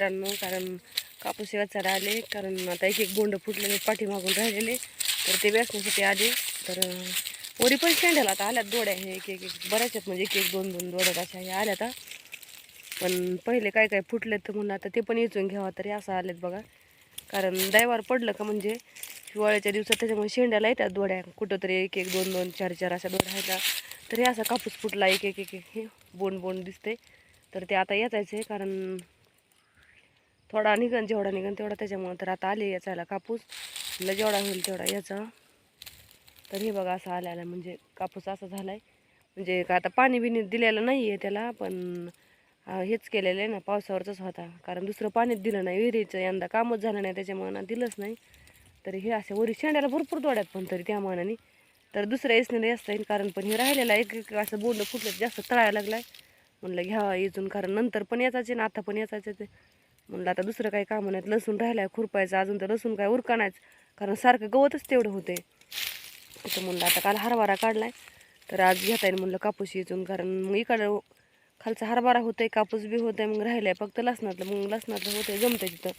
मित्रांनो कारण कापूस वेचायला आले कारण आता एक एक बोंड फुटलेले पाठीमागून राहिलेले तर ते वेचण्यासाठी आले. तर वरी पण शेंड्याला आता आल्यात दोड्या हे एक एक एक बऱ्याच आहेत म्हणजे एक एक दोन दोन दोड्यात अशा हे आल्या आता. पण पहिले काय काय फुटलेत तर म्हणून आता ते पण इचून घ्यावा तरी असं आलेत बघा. कारण दैवार पडलं का म्हणजे हिवाळ्याच्या दिवसात त्याच्यामुळे शेंड्याला येतात दोड्या कुठंतरी एक एक दोन दोन चार चार अशा दोड्या आहेत. तरी असा कापूस फुटला एक एक एक एक हे बोंड बोंड दिसते तर ते आता येतायचं आहे कारण थोडा निघन जेवढा निघन तेवढा त्याच्यामुळं तर आता आले याचायला कापूस. म्हटलं जेवढा होईल तेवढा याचा. तर हे बघा असं आलेला म्हणजे कापूस असा झाला आहे म्हणजे का आता पाणी बिणी दिलेलं नाही आहे त्याला पण हेच केलेलं आहे ना पावसावरचाच होता. कारण दुसरं पाणीच दिलं नाही विहिरीचं यंदा कामच झालं नाही त्याच्यामुळं ना दिलंच नाही. तर हे असे वरी शेंड्याला भरपूर दोड्यात पण तरी त्या मानाने. तर दुसऱ्या इसने जास्त येईल कारण पण हे राहिलेलं एक एक असं बोंड फुटलं जास्त तळायला लागलाय. म्हणलं घ्यावा इजून कारण नंतर पण याचाच ना आता पण याचाच ते. म्हणलं आता दुसरं काही काम नाही. लसूण आहे खुरपायचं अजून तर लसूण काय उरकानाच कारण सारखं गवतच तेवढं होते तर म्हणलं आता काल हरभरा काढलाय. तर आज घेता येईल म्हणलं कापूस इथून कारण मग इकडं खालचा हरभरा होतोय कापूस बी होतोय मग राहिलाय फक्त लसणातलं. मग लसणातलं होतंय जमतंय तिथं.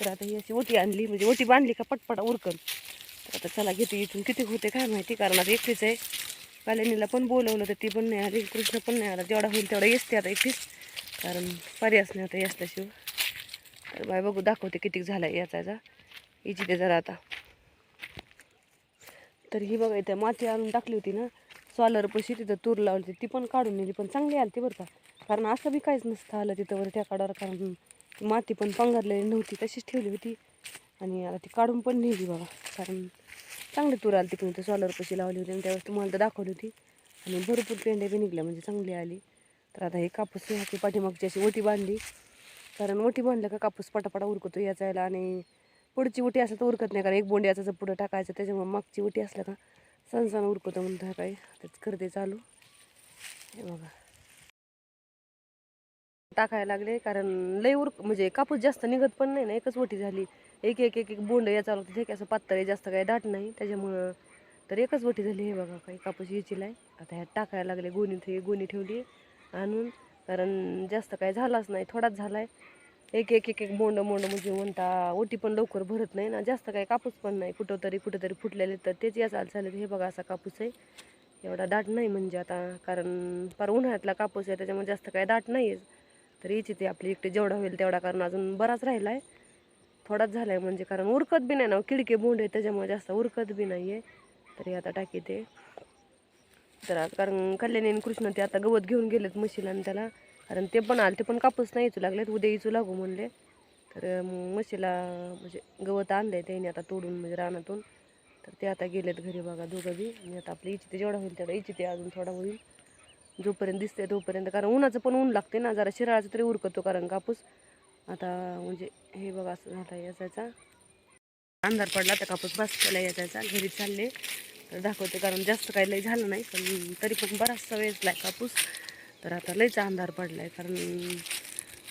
तर आता ही अशी ओटी आणली. म्हणजे ओटी बांधली का पटपटा उरकन. तर आता चला घेते इथून. किती होते काय माहिती? कारण आता एकटीच आहे. कालेनीला पण बोलवलं तर ती पण नाही आली. कृष्ण पण नाही आला. जेवढा होईल तेवढा येसते आता एकटीच. कारण पर्यास नाही आता यासल्याशिवाय तर बाय बघू दाखवते किती झाला याचा हिची ते जरा आता. तर ही बघा इथे माती आणून टाकली होती ना. सॉलर पशी तिथं तूर लावली होती ती पण काढून नेली पण चांगली आली ती बरं का. कारण असं बी काहीच नसतं आलं तिथं वर त्या काढावर कारण माती पण पंगरलेली नव्हती तशीच ठेवली होती. आणि आता ती काढून पण नेली बाबा कारण चांगली तूर आली तिकडून ते सॉलर पशी लावली होती आणि त्यावेळेस तुम्हाला तर दाखवली होती. आणि भरपूर पेंड्या बी निघल्या म्हणजे चांगली आली. तर आता हे कापूस ह्याची पाठीमागची अशी ओटी बांधली. कारण ओटी बांधलं का कापूस पटापटा उरकतो याचा यायला आणि पुढची ओटी असलं तर उरकत नाही कारण एक बोंड याचं पुढं टाकायचं त्याच्यामुळे मागची ओटी असलं का सण सण उरकतं म्हणतो ह्या तेच करते चालू. हे बघा. टाकायला लागले कारण लय उरक म्हणजे कापूस जास्त निघत पण नाही ना एकच ओटी झाली. एक एक एक एक बोंड या चालू होतं एक असं पातळ जास्त काही दाट नाही त्याच्यामुळं तर एकच ओटी झाली. हे बघा काही कापूस यायची आहे आता ह्यात टाकायला लागले गोणी गोणी ठेवली आणून. कारण जास्त काय झालाच नाही थोडाच झालाय. एक एक एक एक बोंड मोंड म्हणजे म्हणता ओटी पण लवकर भरत नाही ना जास्त काही कापूस पण नाही. कुठं तरी कुठं तरी फुटलेले तर तेच या चाल चालेल हे बघा असा कापूस आहे. एवढा दाट नाही म्हणजे आता कारण फार उन्हाळ्यातला कापूस आहे त्याच्यामुळे जास्त काही दाट नाही आहे तर याची ते आपली एकटे जेवढा होईल तेवढा कारण अजून बराच राहिला आहे थोडाच झाला आहे म्हणजे कारण उरकत बी नाही ना किडके बोंड आहे त्याच्यामुळे जास्त उरकत बी नाही आहे तरी आता टाकी ते. तर कारण कल्याणी आणि कृष्ण ते आता गवत घेऊन गेलेत म्हशीला आणि त्याला. कारण ते पण आले ते पण कापूस नाही इचू लागलेत उद्या इचू लागू म्हणले. तर मग म्हशीला म्हणजे गवत आणलं आहे त्याने आता तोडून म्हणजे रानातून. तर ते आता गेलेत घरी बघा दोघं बी. आणि आता आपली इच्छिते जेवढा होईल त्याला इच्छिते अजून थोडा होईल. जोपर्यंत दिसते तोपर्यंत कारण उन्हाचं पण ऊन लागते ना जरा शिराळाचं तरी उरकतो कारण कापूस. आता म्हणजे हे बघा असं झाला याचा अंधार पडला तर कापूस बस केला याचा घरी चालले. तर दाखवते कारण जास्त काही लई झालं नाही पण तरी पण बराचसा वेचला आहे कापूस. तर आता लईच अंधार पडला आहे कारण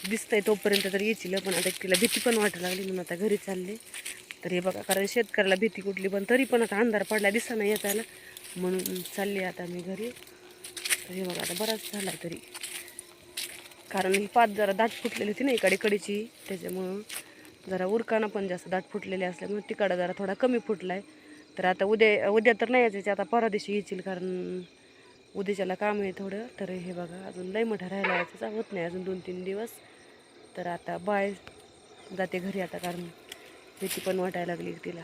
दिसतंय तोपर्यंत तर येतील पण आता तिला भीती पण वाटायला लागली म्हणून आता घरी चालले. तर हे बघा कारण शेतकऱ्याला भीती कुठली पण तरी पण आता अंधार पडला दिसा नाही येतायला. म्हणून चालले आता मी घरी. तर हे बघा आता बराच झाला तरी. कारण ही पात जरा दाट फुटलेली होती ना इकडे कडीची त्याच्यामुळं जरा उरकाना पण जास्त दाट फुटलेली असल्यामुळे तिकडं जरा थोडा कमी फुटला आहे तर आता उद्या उद्या तर नाही यायचं आता परवा दिवशी येतील कारण उद्याच्याला काम आहे थोडं. तर हे बघा अजून लय मोठा राहायला यायचा होत नाही अजून दोन तीन दिवस. तर आता बाय जाते घरी आता कारण भीती पण वाटायला लागली तिला.